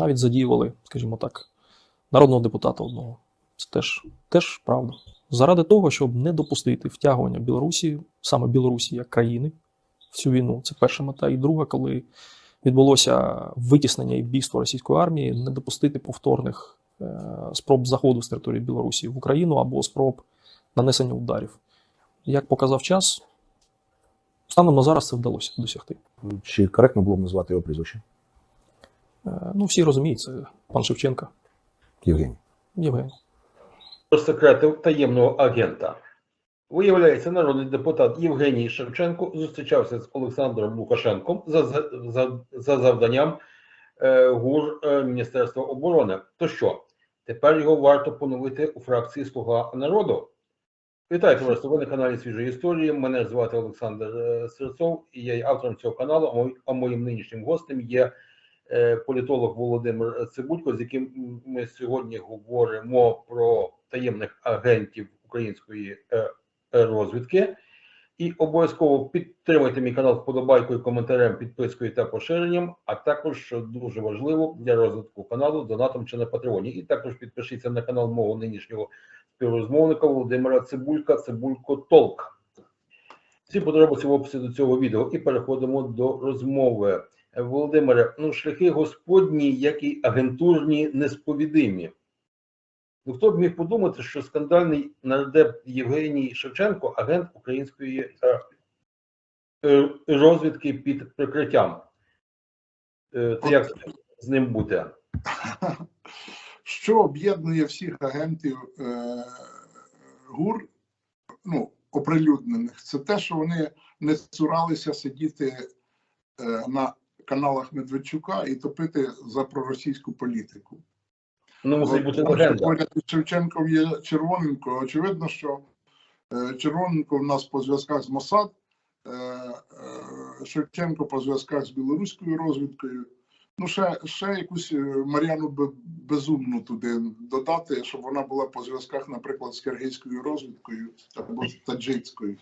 навіть задіювали, скажімо так, народного депутата одного. Це теж, теж правда. Заради того, щоб не допустити втягування Білорусі, саме Білорусі як країни, в цю війну. Це перша мета. І друга, коли відбулося витіснення і бійство російської армії, не допустити повторних е, спроб заходу з території Білорусі в Україну або спроб нанесення ударів. Як показав час, станом на зараз це вдалося досягти. Чи коректно було б назвати його прізвище? Е, Ну, всі розуміють, це пан Шевченка, Євгеній. Євген. Про секрети таємного агента. Виявляється, народний депутат Євгеній Шевченко зустрічався з Олександром Лукашенком за, за, за, за завданням е, ГУР е, Міністерства оборони. То що, тепер його варто поновити у фракції Слуга народу? Вітаю, товариство, ви на каналі Свіжої історії. Мене звати Олександр е, Серцов, і я є автором цього каналу. А моїм нинішнім гостем є політолог Володимир Цибулько, з яким ми сьогодні говоримо про таємних агентів української е, е, розвідки. І обов'язково підтримуйте мій канал вподобайкою, коментарем, підпискою та поширенням, а також, що дуже важливо для розвитку каналу, донатом чи на Патреоні. І також підпишіться на канал мого нинішнього співрозмовника Володимира Цибулька, Цибулько Толк. Всі подробиці в описі до цього відео і переходимо до розмови. Володимире, ну шляхи господні, як і агентурні, несповідимі. Ну, хто б міг подумати, що скандальний нардеп Євгеній Шевченко агент української е, е, розвідки під прикриттям. Е, Це як з ним бути? Що об'єднує всіх агентів ГУР, ну, оприлюднених, це те, що вони не цуралися сидіти на каналах Медведчука і топити за проросійську політику. Ну, мусить бути легенда. Поряд Шевченком є Червоненко. Очевидно, що е, Червоненко в нас по зв'язках з Мосад, е, е, Шевченко по зв'язках з білоруською розвідкою. Ну, ще, ще якусь Мар'яну Безумну туди додати, щоб вона була по зв'язках, наприклад, з киргизькою розвідкою або з таджикською.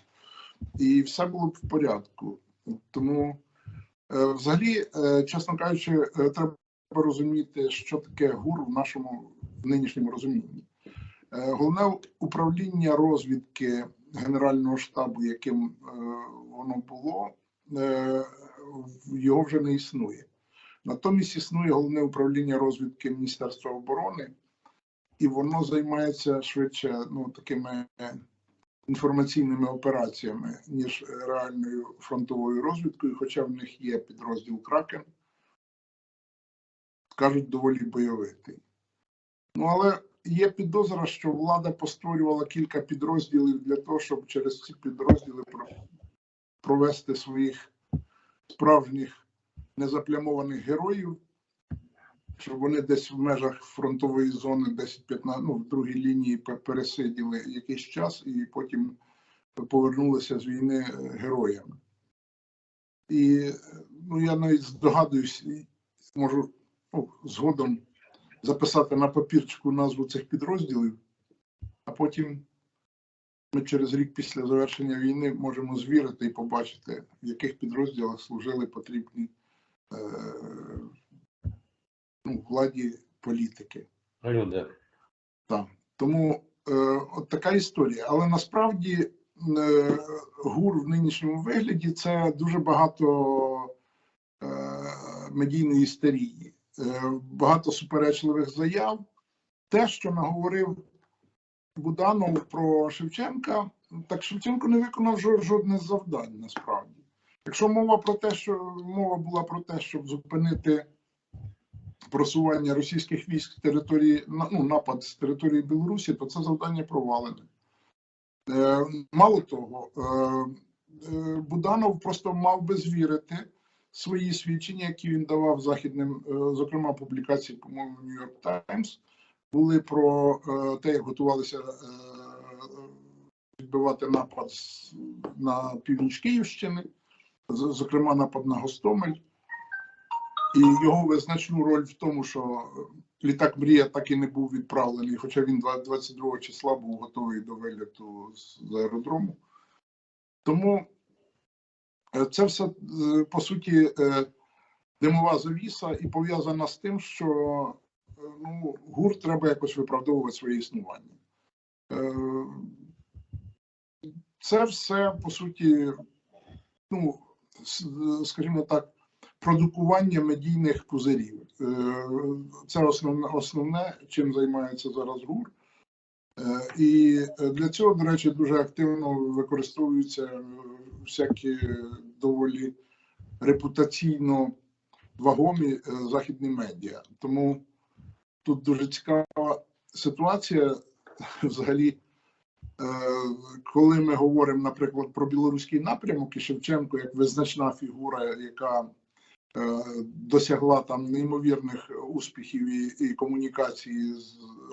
І все було б в порядку. Тому, взагалі, е, чесно кажучи, е, треба розуміти, що таке ГУР в нашому нинішньому розумінні. Е, Головне управління розвідки Генерального штабу, яким е, воно було, е, його вже не існує. Натомість існує головне управління розвідки Міністерства оборони, і воно займається швидше ну, такими інформаційними операціями, ніж реальною фронтовою розвідкою, хоча в них є підрозділ Кракен, кажуть, доволі бойовитий. Ну, але є підозра, що влада постворювала кілька підрозділів для того, щоб через ці підрозділи провести своїх справжніх незаплямованих героїв, щоб вони десь в межах фронтової зони 10-15, ну, в другій лінії пересиділи якийсь час і потім повернулися з війни е, героями. І ну, я навіть здогадуюсь, можу ну, згодом записати на папірчику назву цих підрозділів, а потім ми через рік після завершення війни можемо звірити і побачити, в яких підрозділах служили потрібні е, ну, владі політики. Люди. Так. Тому е, от така історія. Але насправді е, ГУР в нинішньому вигляді це дуже багато е, медійної істерії, е, багато суперечливих заяв. Те, що наговорив Буданов про Шевченка, так Шевченко не виконав жо- жодне завдань насправді. Якщо мова про те, що мова була про те, щоб зупинити просування російських військ з території, ну, напад з території Білорусі, то це завдання провалене. Е, мало того, е, е, Буданов просто мав би звірити свої свідчення, які він давав західним, е, зокрема публікації, по-моєму, Нью-Йорк Таймс, були про е, те, як готувалися е, відбивати напад на північ Київщини, зокрема напад на Гостомель. І його визначну роль в тому, що літак Мрія так і не був відправлений, хоча він 22 числа був готовий до виліту з аеродрому. Тому е, це все е, по суті е, димова завіса і пов'язана з тим, що е, ну, гурт треба якось виправдовувати своє існування. Е, Це все по суті, ну, скажімо так, продукування медійних пузирів. Е, Це основне, основне чим займається зараз ГУР. Е, І для цього, до речі, дуже активно використовуються всякі доволі репутаційно вагомі е, західні медіа. Тому тут дуже цікава ситуація взагалі. Коли ми говоримо, наприклад, про білоруський напрямок і Шевченко як визначна фігура, яка досягла там неймовірних успіхів і, і комунікації,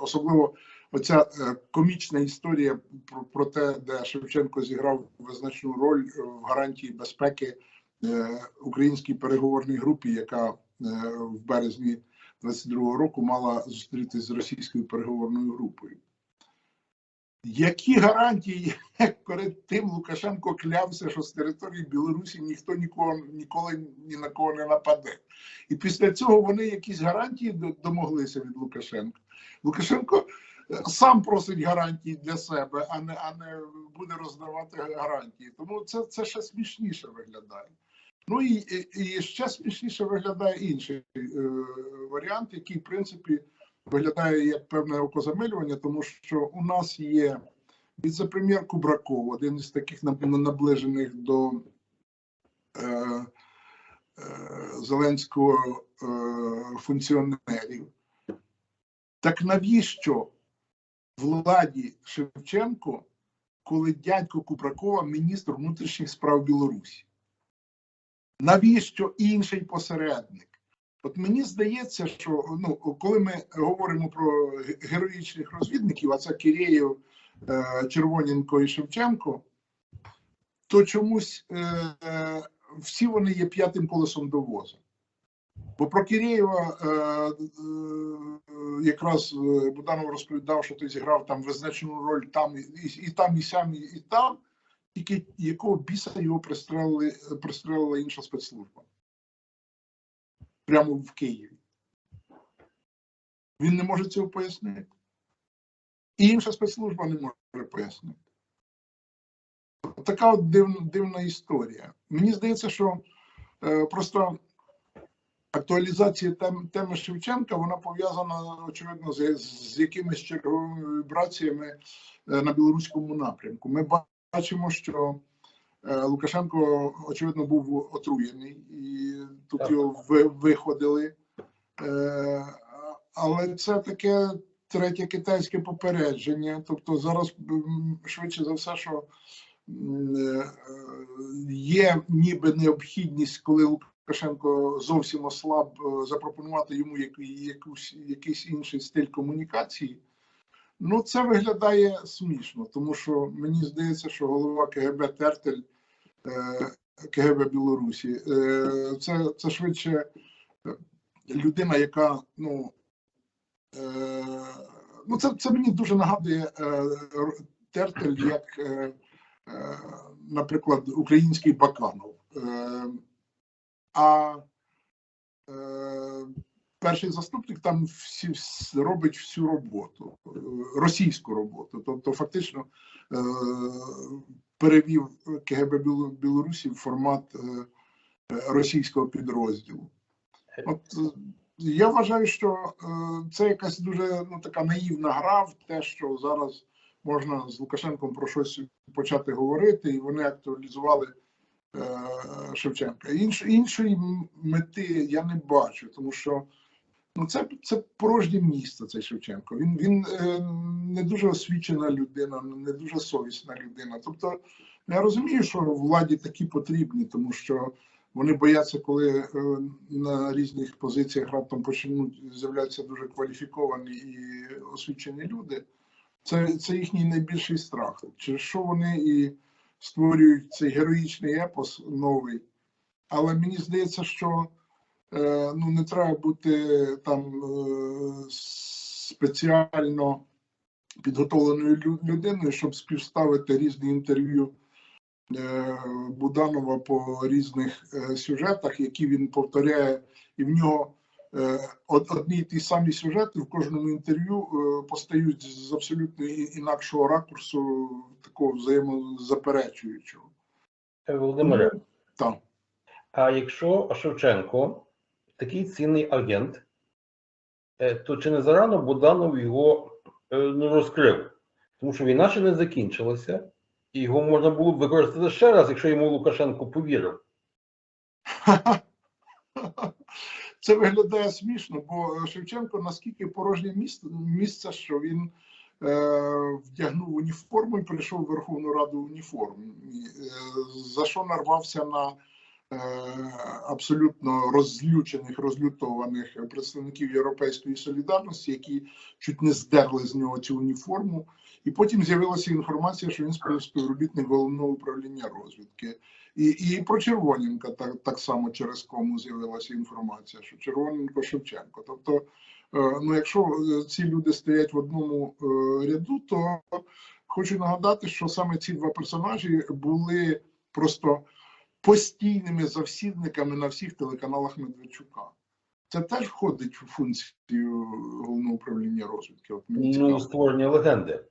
особливо оця е, комічна історія про, про те, де Шевченко зіграв визначну роль е, в гарантії безпеки е, українській переговорній групі, яка е, в березні 22-го року мала зустрітися з російською переговорною групою. Які гарантії, як перед тим Лукашенко клявся, що з території Білорусі ніхто нікого ніколи ні на кого не нападе. І після цього вони якісь гарантії домоглися від Лукашенка. Лукашенко е, сам просить гарантії для себе, а не, а не буде роздавати гарантії. Тому це, це ще смішніше виглядає. Ну і, і, ще смішніше виглядає інший е, варіант, який, в принципі, виглядає як певне окозамилювання, тому що у нас є віце-прем'єр Кубраков, один із таких наб- наближених до е, е, Зеленського е, функціонерів. Так навіщо владі Шевченко, коли дядько Кубракова міністр внутрішніх справ Білорусі? Навіщо інший посередник? От мені здається, що ну, коли ми говоримо про героїчних розвідників, а це Кирєєв, е, Червоненко і Шевченко, то чомусь е, всі вони є п'ятим колесом до воза. Бо про Кирєєва е, якраз Буданов розповідав, що той зіграв там визначну роль там і, і, там, і сям, і, там, тільки якого біса його пристрелила інша спецслужба прямо в Києві. Він не може цього пояснити. І інша спецслужба не може пояснити. Така от дивна, дивна історія. Мені здається, що е, просто актуалізація тем, теми Шевченка вона пов'язана, очевидно, з, з якимись черговими вібраціями е, на білоруському напрямку. Ми бачимо, що Лукашенко, очевидно, був отруєний, і тут Так. його виходили. Е, але це таке третє китайське попередження. Тобто зараз швидше за все, що е, є ніби необхідність, коли Лукашенко зовсім ослаб, е, запропонувати йому якусь, якийсь інший стиль комунікації. Ну, це виглядає смішно, тому що мені здається, що голова КГБ Тертель е, КГБ Білорусі е, це, це швидше е, людина, яка ну. Е, ну, це, це мені дуже нагадує е, Тертель, як, е, е, наприклад, український Баканов. Е, а е, перший заступник там всі, робить всю роботу, е, російську роботу. Тобто, фактично е, перевів КГБ Білорусі в формат е, е, російського підрозділу. От е, я вважаю, що е, це якась дуже ну, така наївна гра в те, що зараз можна з Лукашенком про щось почати говорити, і вони актуалізували е, Шевченка. Інш, іншої мети я не бачу, тому що ну, це, це порожнє місце, цей Шевченко. Він, він е, не дуже освічена людина, не дуже совісна людина. Тобто я розумію, що владі такі потрібні, тому що вони бояться, коли е, на різних позиціях раптом почнуть з'являтися дуже кваліфіковані і освічені люди. Це, це їхній найбільший страх. Через що вони і створюють цей героїчний епос новий. Але мені здається, що ну, не треба бути там е, спеціально підготовленою людиною, щоб співставити різні інтерв'ю е, Буданова по різних е, сюжетах, які він повторяє, і в нього е, одні й ті самі сюжети в кожному інтерв'ю е, постають з абсолютно інакшого ракурсу, такого взаємозаперечуючого. Е, Володимире, Так. а якщо Шевченко такий цінний агент, е, то чи не зарано Буданов його е, не розкрив? Тому що війна ще не закінчилася, і його можна було б використати ще раз, якщо йому Лукашенко повірив. Це виглядає смішно, бо Шевченко наскільки порожнє місце, місце що він е, вдягнув уніформу і прийшов в Верховну Раду в уніформі, е, за що нарвався на абсолютно розлючених, розлютованих представників Європейської солідарності, які чуть не здерли з нього цю уніформу. І потім з'явилася інформація, що він спів- співробітник головного управління розвідки. І, і про Червоненка так, так само через кому з'явилася інформація, що Червоненко Шевченко. Тобто, е, ну якщо е, ці люди стоять в одному е, ряду, то хочу нагадати, що саме ці два персонажі були просто постійними завсідниками на всіх телеканалах Медведчука. Це теж входить в функцію головного управління розвідки. От мені Ну, цікаво. створення легенди.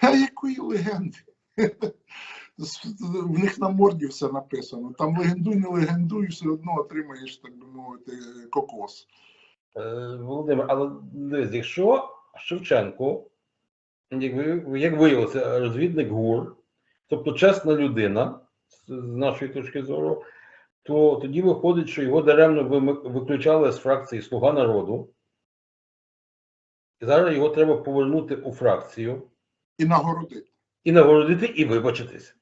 Та якої легенди? В них на морді все написано. Там легендуй, не легендуй, все одно отримаєш, так би мовити, кокос. Е, Володимир, але дивись, якщо Шевченко, як, ви- як виявилося, розвідник ГУР, тобто чесна людина, з нашої точки зору, то тоді виходить, що його даремно виключали з фракції Слуга народу. І зараз його треба повернути у фракцію І нагородити. і нагородити, і вибачитись.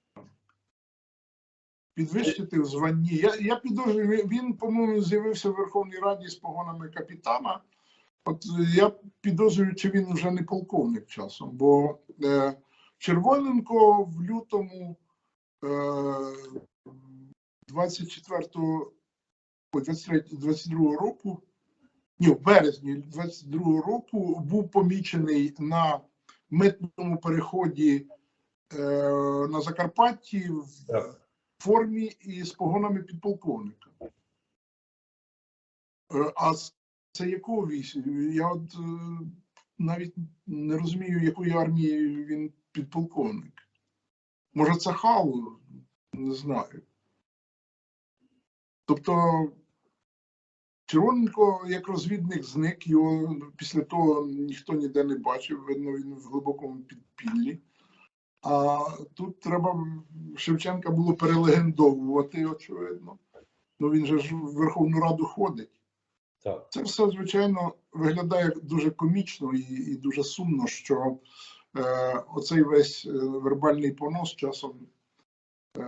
Підвищити в званні. Я, я підозрюю, він- по-моєму, з'явився в Верховній Раді з погонами капітана. От я підозрюю, чи він вже не полковник часом, бо е, Червоненко в лютому е, 24-го, ой, 23 22-го року, ні, в березні 22-го року був помічений на митному переході е, на Закарпатті в Так. формі і з погонами підполковника. Е, А це якого війська? Я от е, навіть не розумію, якої армії він підполковник. Може, це хау? Не знаю. Тобто Червоненко як розвідник зник, його після того ніхто ніде не бачив, видно, він в глибокому підпіллі. А тут треба Шевченка було перелегендовувати, очевидно. Ну він же ж в Верховну Раду ходить. Так. Це все, звичайно, виглядає дуже комічно і, і дуже сумно, що оцей весь е, вербальний понос часом е,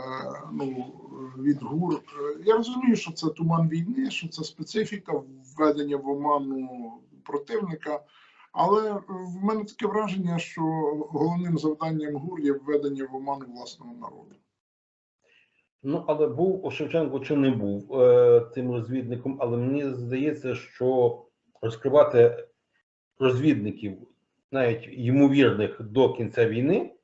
ну, від ГУР. Е, Я розумію, що це туман війни, що це специфіка введення в оману противника. Але е, в мене таке враження, що головним завданням ГУР є введення в оману власного народу. Ну, але був у Шевченко чи не був е, тим розвідником, але мені здається, що розкривати розвідників, навіть ймовірних до кінця війни,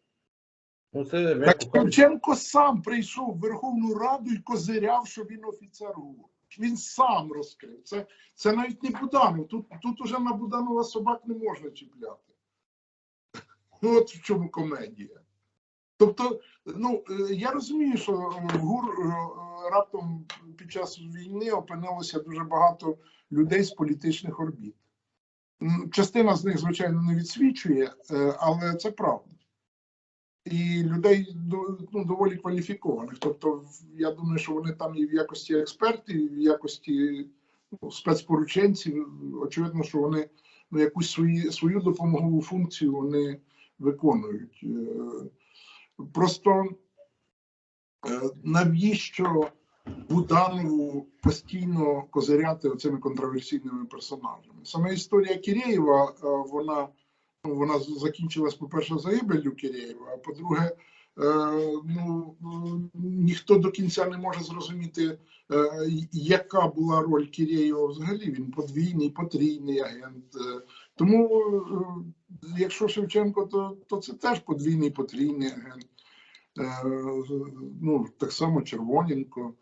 ну це Так Шевченко сам прийшов в Верховну Раду і козиряв, що він офіцер ГУР. Він сам розкрив. Це, це навіть не Буданов. Тут, тут уже на Буданова собак не можна чіпляти. От в чому комедія. Тобто, ну е, я розумію, що в ГУР е, раптом під час війни опинилося дуже багато людей з політичних орбіт. Частина з них, звичайно, не відсвічує, е, але це правда. І людей ну, доволі кваліфікованих. Тобто, я думаю, що вони там і в якості експертів, і в якості ну, спецпорученців. Очевидно, що вони ну, якусь свої, свою допомогову функцію вони виконують. Е, Просто е, навіщо Буданову постійно козиряти оцими контроверсійними персонажами? Саме історія Кірєєва, е, вона, ну, вона закінчилась, по-перше, загибеллю Кірєєва, а по-друге, е, ну, ніхто до кінця не може зрозуміти, е, яка була роль Кірєєва взагалі. Він подвійний, потрійний агент. Тому, якщо Шевченко, то, то це теж подвійний, потрійний агент. Ну, так само Червоненко.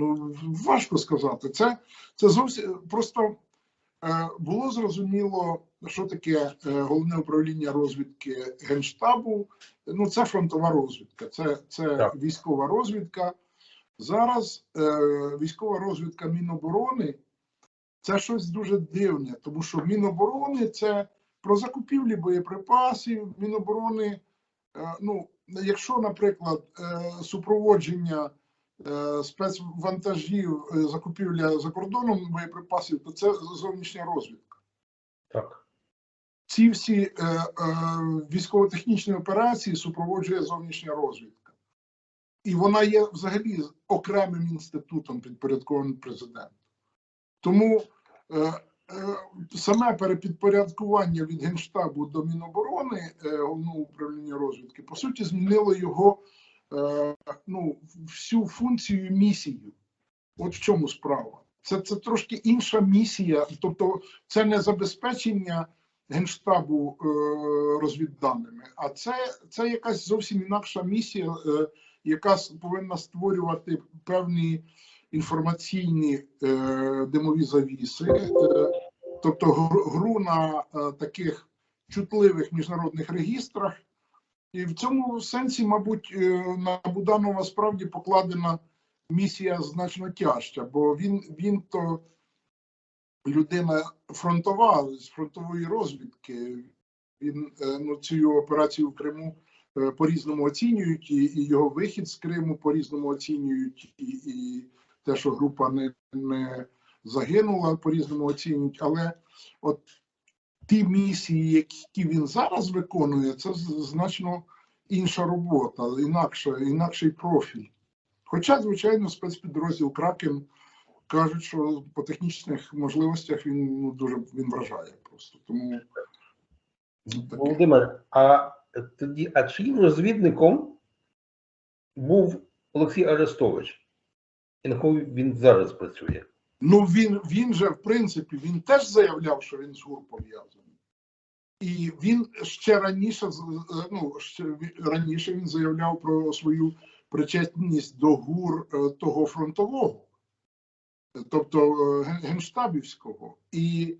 Ну, важко сказати. Це, це зовсім просто е, було зрозуміло, що таке е, головне управління розвідки Генштабу. Ну, це фронтова розвідка, це, це Так. військова розвідка. Зараз е, військова розвідка Міноборони це щось дуже дивне, тому що Міноборони це про закупівлі боєприпасів, Міноборони. Е, ну, якщо, наприклад, е, супроводження спецвантажів, е, закупівля за кордоном боєприпасів, то це зовнішня розвідка. Так. Ці всі е, е, військово-технічні операції супроводжує зовнішня розвідка. І вона є взагалі окремим інститутом підпорядкованим президенту. Тому е, е, саме перепідпорядкування від Генштабу до Міноборони е, головного управління розвідки, по суті, змінило його е, ну, всю функцію і місію. От в чому справа. Це, це трошки інша місія, тобто це не забезпечення Генштабу е, розвідданими, а це, це якась зовсім інакша місія, е, яка повинна створювати певні інформаційні е, димові завіси, е, тобто гру на е, таких чутливих міжнародних регістрах. І в цьому сенсі, мабуть, е, на Буданова справді покладена місія значно тяжча, бо він, він то людина фронтова з фронтової розвідки. Він е, ну, цю операцію в Криму е, по-різному оцінюють, і, і його вихід з Криму по-різному оцінюють, і, і те, що група не, не загинула, по-різному оцінюють. Але от ті місії, які він зараз виконує, це значно інша робота, інакша, інакший профіль. Хоча, звичайно, спецпідрозділ Кракен кажуть, що по технічних можливостях він ну, дуже він вражає просто. Тому таке. Володимир, а тоді, а чиїм розвідником був Олексій Арестович? І на кого він зараз працює? Ну він, він же, в принципі, він теж заявляв, що він з ГУР пов'язаний. І він ще раніше ну, ще раніше він заявляв про свою причетність до ГУР е, того фронтового, тобто е, генштабівського. І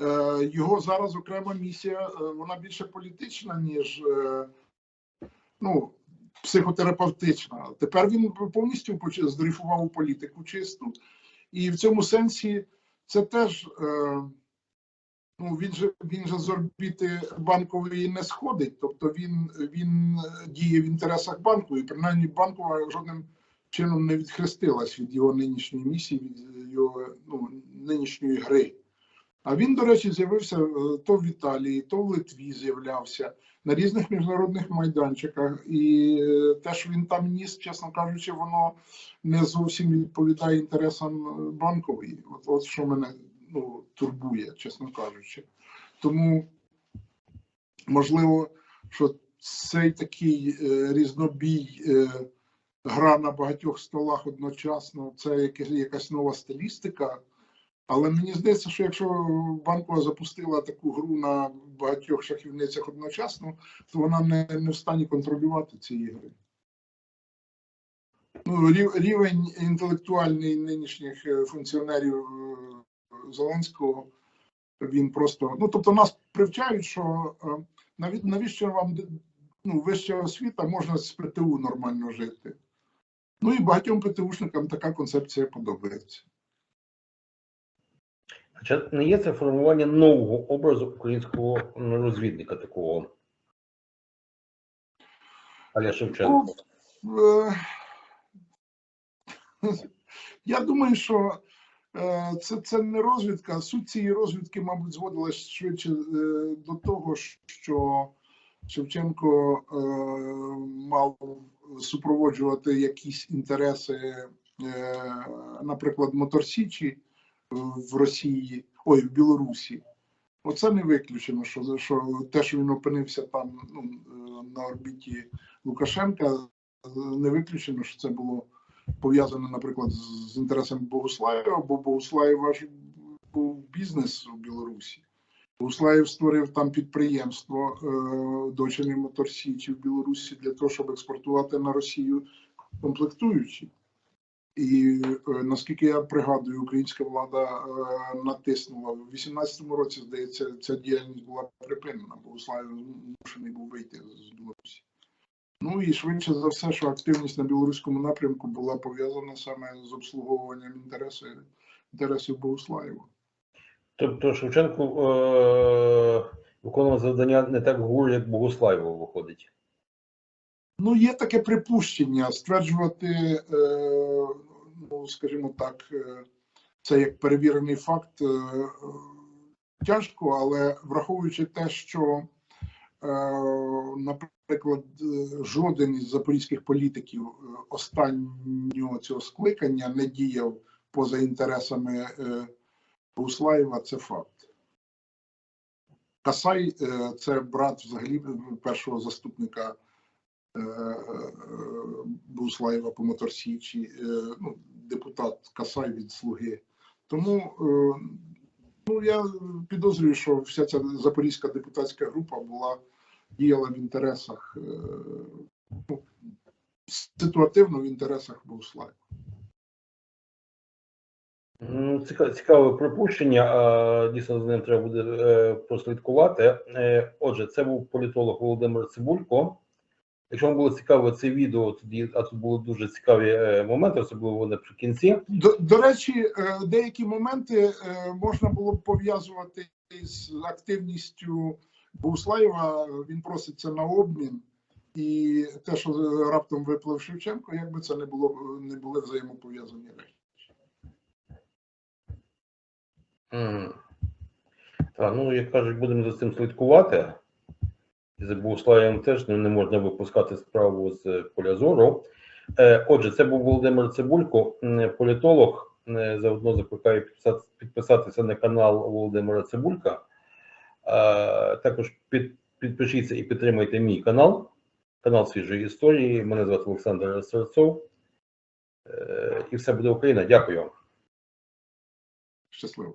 е, його зараз окрема місія, е, вона більше політична, ніж е, ну, психотерапевтична. Тепер він повністю здрейфував у політику чисту. І в цьому сенсі це теж. Е, Ну, він же він же з орбіти банкової не сходить, тобто він, він діє в інтересах банку, і принаймні банкова жодним чином не відхрестилась від його нинішньої місії, від його ну, нинішньої гри. А він, до речі, з'явився е, то в Італії, то в Литві з'являвся на різних міжнародних майданчиках. І е, те, що він там ніс, чесно кажучи, воно не зовсім відповідає інтересам е, банкової. От, от що мене ну, турбує, чесно кажучи. Тому можливо, що цей такий е, різнобій, е, гра на багатьох столах одночасно, це якась, якась нова стилістика. Але мені здається, що якщо банкова запустила таку гру на багатьох шахівницях одночасно, то вона не, не в стані контролювати ці ігри. Ну, рів- рівень інтелектуальний нинішніх е, функціонерів е, Зеленського, він просто. Ну, тобто, нас привчають, що е, навіщо вам ну, вища освіта, можна з ПТУ нормально жити. Ну і багатьом ПТУшникам така концепція подобається. А чи не є це формування нового образу українського розвідника такого? Аля Шевченко. Е, Я думаю, що е, це, це не розвідка. Суть цієї розвідки, мабуть, зводилась швидше е, до того, що Шевченко мав супроводжувати якісь інтереси, наприклад, Моторсічі в Росії, ой, в Білорусі. Оце не виключено, що, що те, що він опинився там ну, е, на орбіті Лукашенка, не виключено, що це було пов'язано, наприклад, з, інтересами Богуслаєва, бо Богуслаєва ж був бізнес у Білорусі. Буслаєв створив там підприємство е, дочини Мотор Січі в Білорусі для того, щоб експортувати на Росію комплектуючі. І е, наскільки я пригадую, українська влада е, натиснула в 18-му році, здається, ця діяльність була припинена, бо Буслаєв змушений був вийти з Білорусі. Ну і швидше за все, що активність на білоруському напрямку була пов'язана саме з обслуговуванням інтересів, інтересів Богуслаєва. Тобто Шевченко е- виконував завдання не так гур, як Богуслаєво виходить. Ну, є таке припущення стверджувати, е, ну, скажімо так, е, це як перевірений факт е, тяжко, але враховуючи те, що, наприклад, жоден із запорізьких політиків останнього цього скликання не діяв поза інтересами Буслаєва, це факт. Касай це брат взагалі першого заступника Буслаєва по Моторсічі, е, ну, депутат Касай від Слуги. Тому е, ну, я підозрюю, що вся ця запорізька депутатська група була діяла в інтересах е, ну, ситуативно в інтересах Буслаєва. Цікаве припущення, дійсно з ним треба буде е, прослідкувати. Е, Отже, це був політолог Володимир Цибулько. Якщо вам було цікаво це відео, тоді а тут були дуже цікаві е, моменти, особливо наприкінці. До, до речі, е, деякі моменти е, можна було б пов'язувати з активністю Буслаєва. Він проситься на обмін, і те, що раптом виплив Шевченко, якби це не було не були взаємопов'язані речі. Мгм. Так, ну як кажуть, будемо за цим слідкувати. І за Богуславієм теж не, можна випускати справу з поля зору. Е, отже, це був Володимир Цибулько, політолог. Е, Заодно закликаю підписатися на канал Володимира Цибулька. Е, також підпишіться і підтримайте мій канал, канал свіжої історії. Мене звати Олександр Серцов. Е, і все буде Україна. Дякую. Щасливо.